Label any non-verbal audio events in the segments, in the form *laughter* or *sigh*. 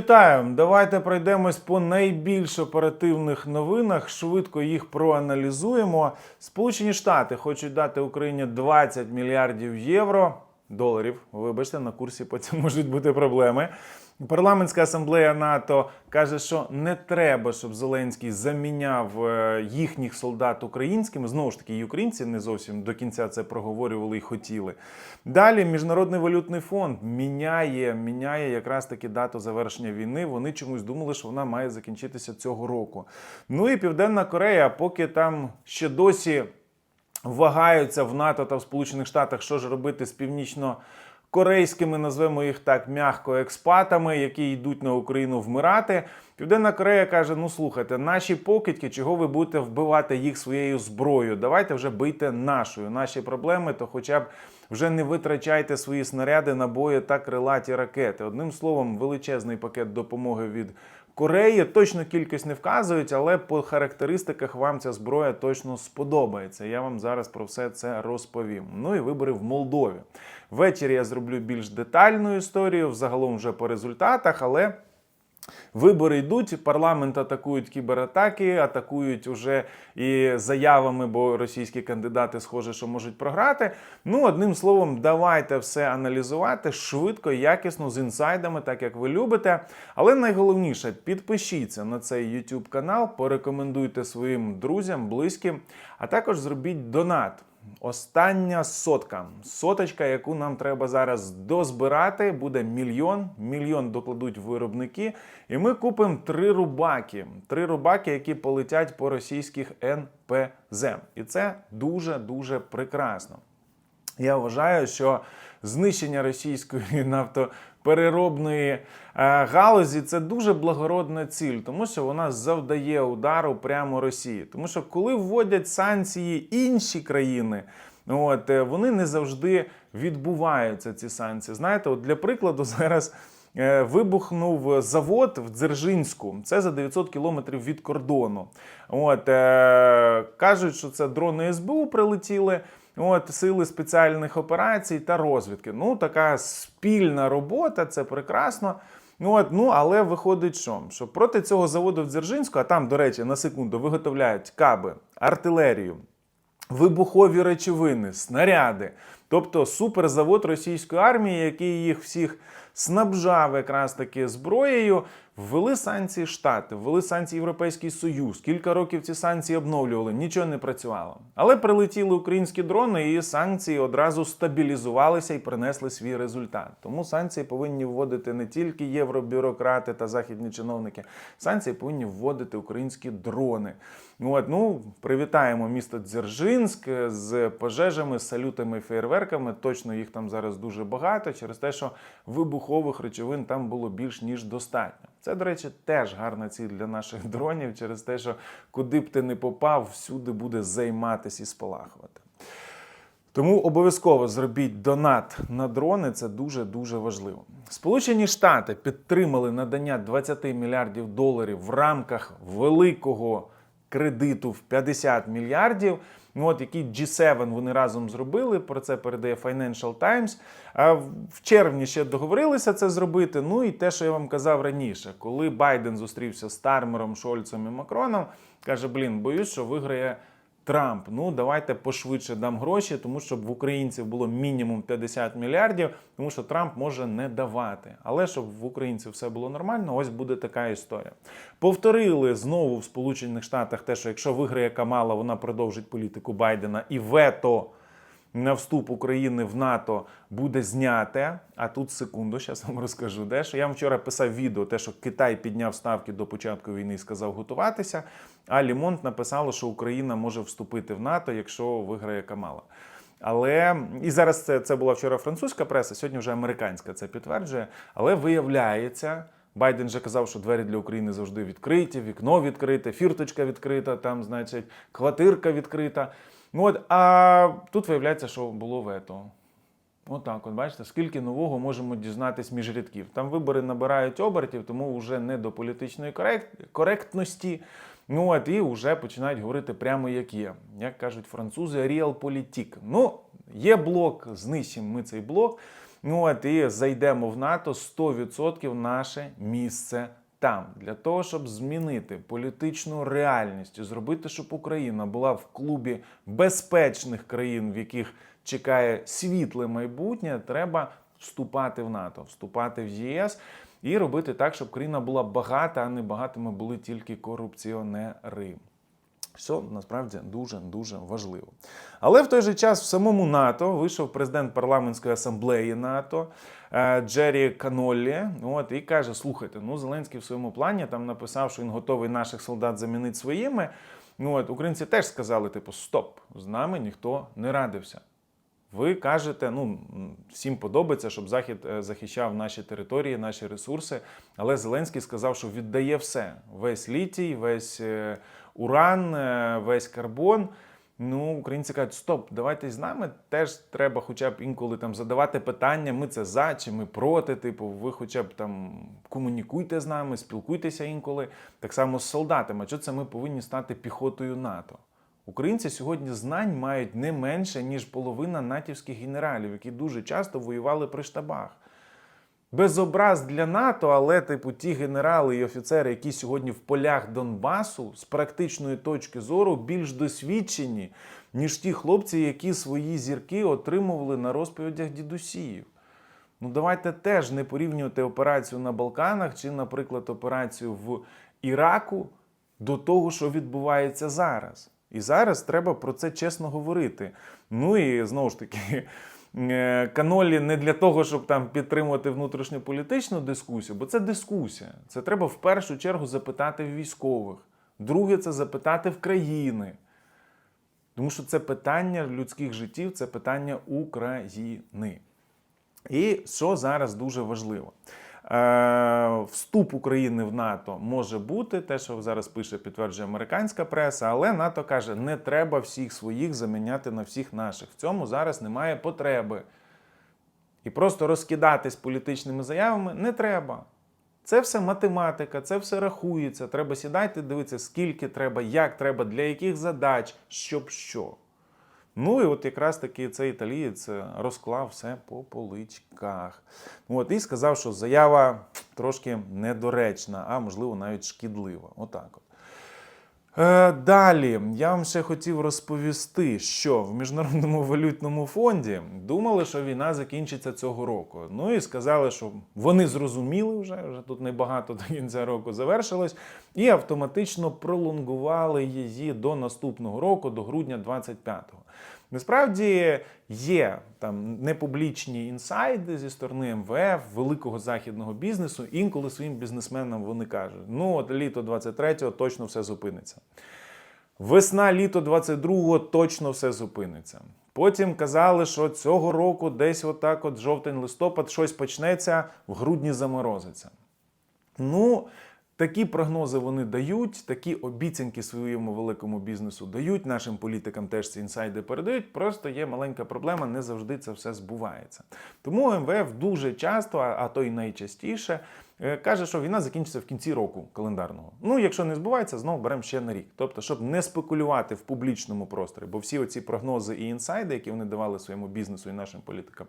Вітаю! Давайте пройдемось по найбільш оперативних новинах. Швидко їх проаналізуємо. Сполучені Штати хочуть дати Україні 20 мільярдів євро. Доларів, вибачте, на курсі потім *laughs* можуть бути проблеми. Парламентська асамблея НАТО каже, що не треба, щоб Зеленський заміняв е, їхніх солдат українськими. Знову ж таки, і українці не зовсім до кінця це проговорювали і хотіли. Далі міжнародний валютний фонд міняє, міняє якраз таки дату завершення війни. Вони чомусь думали, що вона має закінчитися цього року. Ну і Південна Корея, поки там ще досі вагаються в НАТО та в Сполучених Штатах, що ж робити з північно. Корейськими, назвемо їх так м'яко експатами, які йдуть на Україну вмирати. Південна Корея каже: ну слухайте, наші покидьки, чого ви будете вбивати їх своєю зброєю? Давайте вже бийте нашою. Наші проблеми, то хоча б вже не витрачайте свої снаряди, набої та крилаті ракети. Одним словом, величезний пакет допомоги від Кореї. Точно кількість не вказують, але по характеристиках вам ця зброя точно сподобається. Я вам зараз про все це розповім. Ну і вибори в Молдові. Ввечері я зроблю більш детальну історію, взагалом вже по результатах, але. Вибори йдуть, парламент атакують кібератаки, атакують уже і заявами, бо російські кандидати схоже, що можуть програти. Ну, одним словом, давайте все аналізувати швидко, якісно, з інсайдами, так як ви любите. Але найголовніше, підпишіться на цей YouTube канал, порекомендуйте своїм друзям, близьким, а також зробіть донат. Остання сотка. Соточка, яку нам треба зараз дозбирати, буде мільйон. Мільйон докладуть виробники. І ми купимо три рубаки. Три рубаки, які полетять по російських НПЗ. І це дуже-дуже прекрасно. Я вважаю, що знищення російської *laughs* нафтопереробної е, галузі це дуже благородна ціль, тому що вона завдає удару прямо Росії. Тому що коли вводять санкції інші країни, от е, вони не завжди відбуваються. Ці санкції. Знаєте, от для прикладу, *laughs* зараз. е, Вибухнув завод в Дзержинську, це за 900 кілометрів від кордону. От е, кажуть, що це дрони СБУ прилетіли. От сили спеціальних операцій та розвідки. Ну, така спільна робота, це прекрасно. Ну, от, ну, але виходить, що? що проти цього заводу в Дзержинську, а там, до речі, на секунду виготовляють каби, артилерію, вибухові речовини, снаряди. Тобто суперзавод російської армії, який їх всіх снабжав якраз таки зброєю, ввели санкції Штати, ввели санкції Європейський Союз. Кілька років ці санкції обновлювали, нічого не працювало. Але прилетіли українські дрони, і санкції одразу стабілізувалися і принесли свій результат. Тому санкції повинні вводити не тільки євробюрократи та західні чиновники, санкції повинні вводити українські дрони. От, ну, привітаємо місто Дзержинськ з пожежами, салютами, феєрверками. Точно їх там зараз дуже багато через те, що вибухових речовин там було більш ніж достатньо. Це, до речі, теж гарна ціль для наших *laughs* дронів через те, що куди б ти не попав, всюди буде займатися і спалахувати. Тому обов'язково зробіть донат на дрони, це дуже дуже важливо. Сполучені Штати підтримали надання 20 мільярдів доларів в рамках великого кредиту в 50 мільярдів. Ну, от який G7 вони разом зробили. Про це передає Financial Times. А в червні ще договорилися це зробити. Ну і те, що я вам казав раніше, коли Байден зустрівся з Тармером, Шольцем і Макроном, каже: Блін, боюсь, що виграє. Трамп, ну давайте пошвидше дам гроші, тому щоб в українців було мінімум 50 мільярдів, тому що Трамп може не давати. Але щоб в українців все було нормально, ось буде така історія. Повторили знову в Сполучених Штатах те, що якщо виграє Камала, вона продовжить політику Байдена і вето на вступ України в НАТО буде зняте. А тут секунду, зараз вам розкажу. Де що я вам вчора писав відео, те, що Китай підняв ставки до початку війни і сказав готуватися. А Лімонт написало, що Україна може вступити в НАТО, якщо виграє Камала. Але і зараз це, це була вчора французька преса, сьогодні вже американська це підтверджує. Але виявляється. Байден же казав, що двері для України завжди відкриті, вікно відкрите, фірточка відкрита, там, значить, квартирка відкрита. Ну от, а тут виявляється, що було вето. Отак, от бачите, скільки нового можемо дізнатись між рядків. Там вибори набирають обертів, тому вже не до політичної корект... коректності. Ну от і вже починають говорити прямо як є. Як кажуть французи, політік. Ну, є блок, знищимо ми цей блок. Ну от і зайдемо в НАТО 100% наше місце там для того, щоб змінити політичну реальність і зробити, щоб Україна була в клубі безпечних країн, в яких чекає світле майбутнє, треба вступати в НАТО, вступати в ЄС і робити так, щоб країна була багата, а не багатими були тільки корупціонери. Що насправді дуже дуже важливо. Але в той же час в самому НАТО вийшов президент парламентської асамблеї НАТО е, Джері Каноллі. От і каже: слухайте, ну Зеленський в своєму плані там написав, що він готовий наших солдат замінити своїми. Ну от українці теж сказали: типу, стоп, з нами ніхто не радився. Ви кажете, ну всім подобається, щоб Захід е, захищав наші території, наші ресурси. Але Зеленський сказав, що віддає все: весь літій, весь е, уран, е, весь карбон. Ну, українці кажуть, стоп, давайте з нами теж треба хоча б інколи там задавати питання, ми це за чи ми проти. Типу, ви хоча б там комунікуйте з нами, спілкуйтеся інколи. Так само з солдатами. Що це ми повинні стати піхотою НАТО? Українці сьогодні знань мають не менше, ніж половина натівських генералів, які дуже часто воювали при штабах. Без образ для НАТО, але, типу, ті генерали і офіцери, які сьогодні в полях Донбасу з практичної точки зору більш досвідчені, ніж ті хлопці, які свої зірки отримували на розповідях дідусів. Ну, давайте теж не порівнювати операцію на Балканах чи, наприклад, операцію в Іраку до того, що відбувається зараз. І зараз треба про це чесно говорити. Ну і знову ж таки, канолі не для того, щоб там підтримувати внутрішньополітичну дискусію, бо це дискусія. Це треба в першу чергу запитати в військових. Друге, це запитати в країни. Тому що це питання людських життів, це питання України. І що зараз дуже важливо? Е, Вступ України в НАТО може бути, те, що зараз пише, підтверджує американська преса, але НАТО каже, не треба всіх своїх заміняти на всіх наших. В цьому зараз немає потреби. І просто розкидатись політичними заявами не треба. Це все математика, це все рахується. Треба сідати, дивитися, скільки треба, як треба, для яких задач, щоб що. Ну і от якраз таки цей італієць розклав все по поличках. От, і сказав, що заява трошки недоречна, а можливо навіть шкідлива. Отак от. Е, Далі я вам ще хотів розповісти, що в Міжнародному *laughs* валютному фонді думали, що війна закінчиться цього року. Ну і сказали, що вони зрозуміли вже, вже тут небагато *laughs* до кінця року завершилось, і автоматично пролонгували її до наступного року, до грудня 25-го. Насправді є там непублічні інсайди зі сторони МВФ, великого західного бізнесу. Інколи своїм бізнесменам вони кажуть: ну от літо 23-го точно все зупиниться. Весна літо 22-го точно все зупиниться. Потім казали, що цього року десь отак, от жовтень-листопад, щось почнеться, в грудні заморозиться. Ну, такі прогнози вони дають, такі обіцянки своєму великому бізнесу дають. Нашим політикам теж ці інсайди передають. Просто є маленька проблема, не завжди це все збувається. Тому МВФ дуже часто, а то й найчастіше, е, каже, що війна закінчиться в кінці року календарного. Ну, якщо не збувається, знову беремо ще на рік. Тобто, щоб не спекулювати в публічному просторі, бо всі оці прогнози і інсайди, які вони давали своєму бізнесу і нашим політикам,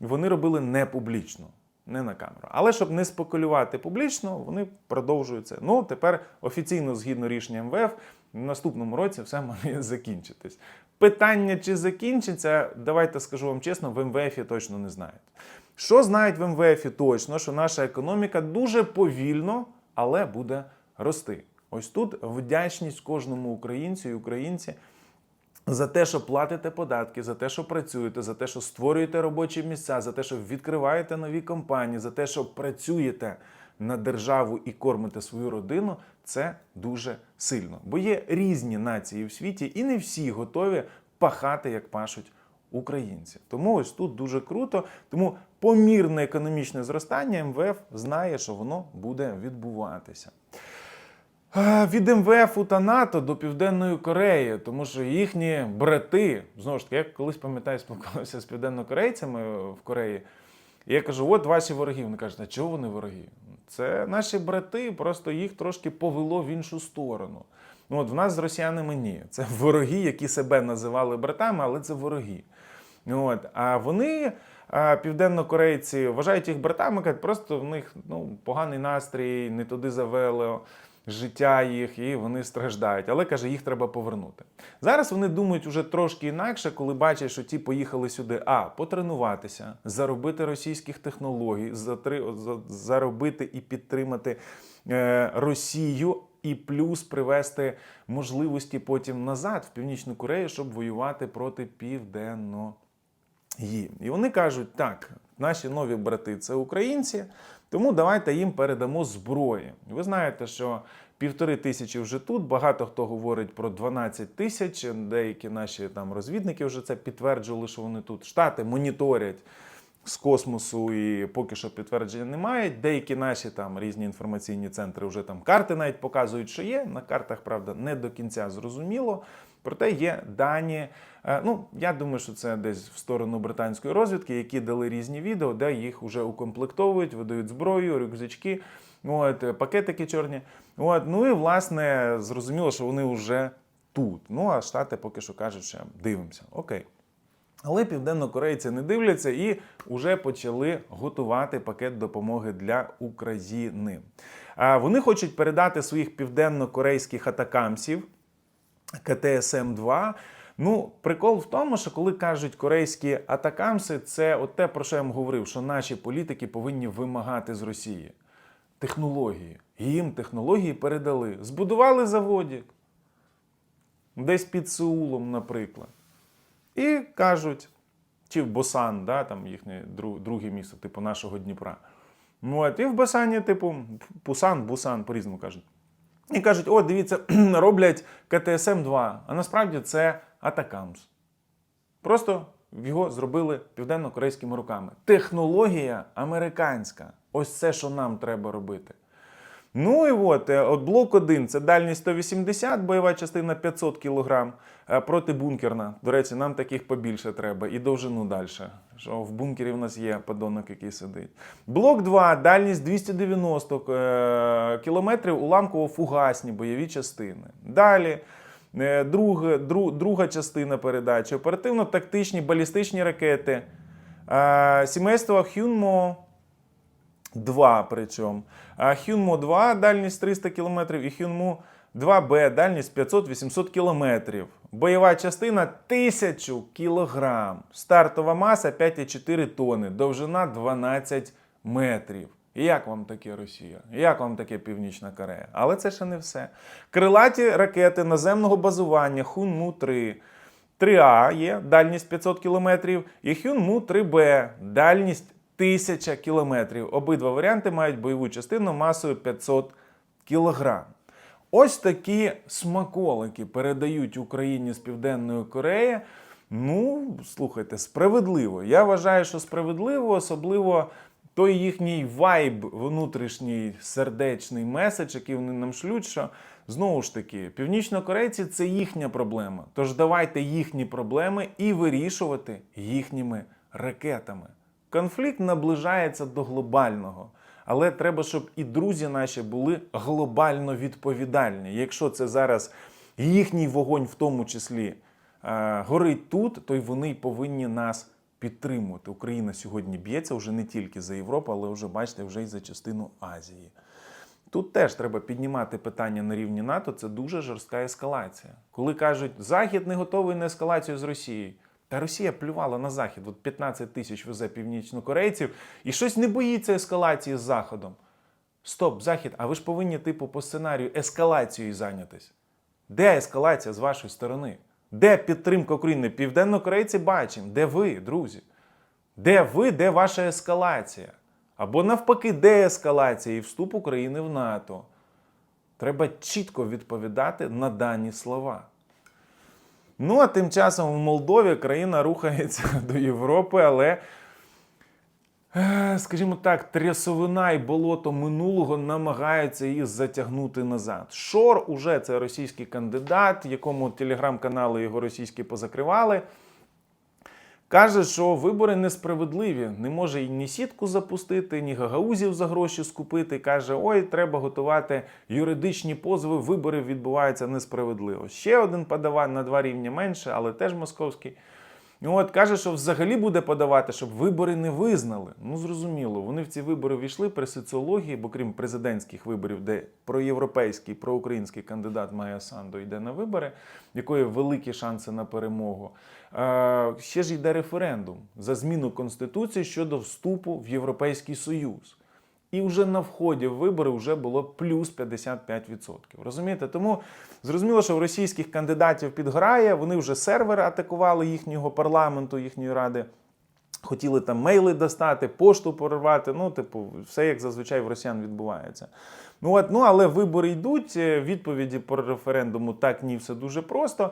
вони робили не публічно не на камеру. Але щоб не спекулювати публічно, вони продовжують це. Ну, тепер офіційно, згідно рішення МВФ, в наступному році все *laughs* має закінчитись. Питання, чи закінчиться, давайте скажу вам чесно, в МВФ точно не знають. Що знають в МВФ точно, що наша економіка дуже повільно, але буде рости. Ось тут вдячність кожному українцю і українці за те, що платите податки, за те, що працюєте, за те, що створюєте робочі місця, за те, що відкриваєте нові компанії, за те, що працюєте на державу і кормите свою родину, це дуже сильно. Бо є різні нації в світі, і не всі готові пахати, як пашуть українці. Тому ось тут дуже круто. Тому помірне економічне зростання МВФ знає, що воно буде відбуватися. Від МВФ та НАТО до Південної Кореї, тому що їхні брати, знову ж таки, я колись пам'ятаю, спілкувався з південнокорейцями в Кореї. І я кажу: от ваші вороги. Вони кажуть, а чого вони вороги? Це наші брати, просто їх трошки повело в іншу сторону. Ну от в нас з росіянами ні. Це вороги, які себе називали братами, але це вороги. Ну, От. А вони південнокорейці вважають їх братами, кажуть, просто в них ну, поганий настрій, не туди завело життя їх, і вони страждають. Але каже, їх треба повернути. Зараз вони думають уже трошки інакше, коли бачать, що ті поїхали сюди, а потренуватися, заробити російських технологій, затри- за- заробити і підтримати е, Росію. І плюс привести можливості потім назад в Північну Корею, щоб воювати проти південної. І вони кажуть: так, наші нові брати це українці, тому давайте їм передамо зброї. Ви знаєте, що півтори тисячі вже тут. Багато хто говорить про 12 тисяч. Деякі наші там розвідники вже це підтверджували, що вони тут. Штати моніторять з космосу і поки що підтвердження немає. Деякі наші там різні інформаційні центри вже там карти навіть показують, що є. На картах, правда, не до кінця зрозуміло. Проте є дані. е, Ну, я думаю, що це десь в сторону британської розвідки, які дали різні відео, де їх вже укомплектовують, видають зброю, рюкзачки, от, пакетики чорні. От, ну і власне зрозуміло, що вони вже тут. Ну а штати поки що кажуть, що дивимося. Окей. Але південнокорейці не дивляться і вже почали готувати пакет допомоги для України. Вони хочуть передати своїх південно-корейських атакамсів КТСМ-2. Ну, прикол в тому, що коли кажуть корейські атакамси, це от те, про що я вам говорив, що наші політики повинні вимагати з Росії технології. Їм технології передали. Збудували заводик, десь під Сеулом, наприклад. І кажуть, чи в Босан, да, там їхнє друге місто, типу нашого Дніпра. Ну, От, і в Босані, типу, Пусан, Бусан, по-різному кажуть. І кажуть: о, дивіться, *clears throat* роблять КТСМ-2, а насправді це Атакамс. Просто його зробили південно-корейськими руками. Технологія американська. Ось це, що нам треба робити. Ну і от, е, от блок 1 це дальність 180, бойова частина 500 кг, протибункерна. До речі, нам таких побільше треба і довжину далі. Що в бункері в нас є подонок, який сидить. Блок 2, дальність 290 е, км, уламково-фугасні бойові частини. Далі. е, Друга, дру- друга частина передачі. Оперативно-тактичні балістичні ракети. е, Сімейство Хюнмо 2 причому. А Хюнмо 2 дальність 300 км і Хюнмо 2Б дальність 500-800 км. Бойова частина 1000 кг. Стартова маса 5,4 тонни. Довжина 12 метрів. Як вам таке Росія? Як вам таке Північна Корея? Але це ще не все. Крилаті ракети наземного базування Хунму 3. 3А є дальність 500 км, і Хюнму 3Б дальність 1000 км. Обидва варіанти мають бойову частину масою 500 кг. Ось такі смаколики передають Україні з Південної Кореї. Ну, слухайте, справедливо. Я вважаю, що справедливо, особливо той їхній вайб, внутрішній сердечний меседж, який вони нам шлють, що знову ж таки, північнокорейці це їхня проблема. Тож давайте їхні проблеми і вирішувати їхніми ракетами. Конфлікт наближається до глобального. Але треба, щоб і друзі наші були глобально відповідальні. Якщо це зараз їхній вогонь, в тому числі, е, горить тут, то й вони повинні нас підтримувати. Україна сьогодні б'ється вже не тільки за Європу, але вже бачите, вже й за частину Азії. Тут теж треба піднімати питання на рівні НАТО. Це дуже жорстка ескалація. Коли кажуть, Захід не готовий на ескалацію з Росією. Та Росія плювала на Захід. От 15 тисяч везе північнокорейців і щось не боїться ескалації з Заходом. Стоп, Захід, а ви ж повинні, типу, по сценарію ескалацією зайнятись. Де ескалація з вашої сторони? Де підтримка України? Південнокорейці бачимо. Де ви, друзі? Де ви, де ваша ескалація? Або навпаки, де ескалація і вступ України в НАТО? Треба чітко відповідати на дані слова. Ну а тим часом в Молдові країна рухається *laughs* до Європи, але, е, скажімо так, трясовина і болото минулого намагаються її затягнути назад. Шор уже це російський кандидат, якому телеграм-канали його російські позакривали. Каже, що вибори несправедливі. Не може ні сітку запустити, ні гагаузів за гроші скупити. Каже, ой, треба готувати юридичні позови. Вибори відбуваються несправедливо. Ще один подаван на два рівня менше, але теж московський. От каже, що взагалі буде подавати, щоб вибори не визнали. Ну зрозуміло, вони в ці вибори війшли при соціології, бо крім президентських виборів, де проєвропейський, проукраїнський кандидат Майя Санду йде на вибори, якої великі шанси на перемогу. Е, ще ж йде референдум за зміну конституції щодо вступу в Європейський Союз. І вже на вході в вибори вже було плюс 55%. Розумієте? Тому зрозуміло, що в російських кандидатів підграє, вони вже сервери атакували їхнього парламенту, їхньої ради. Хотіли там мейли достати, пошту порвати. Ну, типу, все як зазвичай в росіян відбувається. Ну, от, ну але вибори йдуть. е, Відповіді по референдуму так, ні, все дуже просто.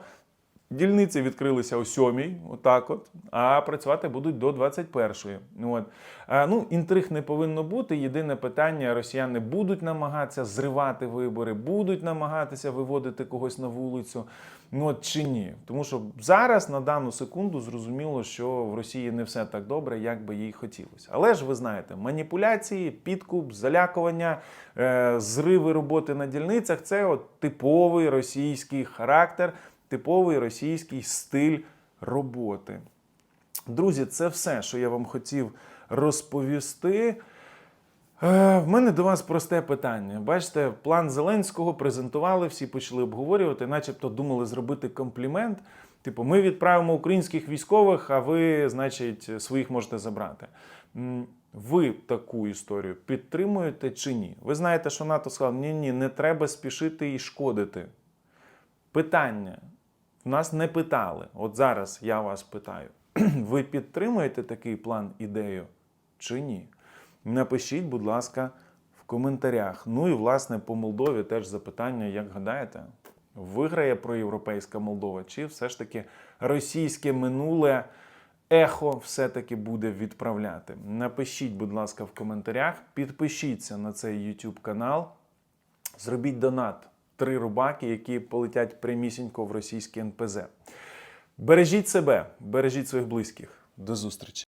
Дільниці відкрилися о 7, отак от, а працювати будуть до 21-ї. Ну, от. А, ну, інтриг не повинно бути. Єдине питання: росіяни будуть намагатися зривати вибори, будуть намагатися виводити когось на вулицю. Ну от чи ні? Тому що зараз на дану секунду зрозуміло, що в Росії не все так добре, як би їй хотілося. Але ж ви знаєте, маніпуляції, підкуп, залякування, е, зриви роботи на дільницях це от типовий російський характер, типовий російський стиль роботи. Друзі, це все, що я вам хотів розповісти. Е, В мене до вас просте питання. Бачите, план Зеленського презентували, всі почали обговорювати, начебто думали зробити комплімент. Типу, ми відправимо українських військових, а ви, значить, своїх можете забрати. Ви таку історію підтримуєте чи ні? Ви знаєте, що НАТО сказав, ні, ні, не треба спішити і шкодити. Питання. Нас не питали. От зараз я вас питаю. *clears throat* Ви підтримуєте такий план ідею чи ні? Напишіть, будь ласка, в коментарях. Ну і власне по Молдові теж запитання, як гадаєте, виграє проєвропейська Молдова, чи все ж таки російське минуле ехо все-таки буде відправляти? Напишіть, будь ласка, в коментарях, підпишіться на цей YouTube канал, зробіть донат. Три рубаки, які полетять прямісінько в російське НПЗ. Бережіть себе, бережіть своїх близьких. До зустрічі!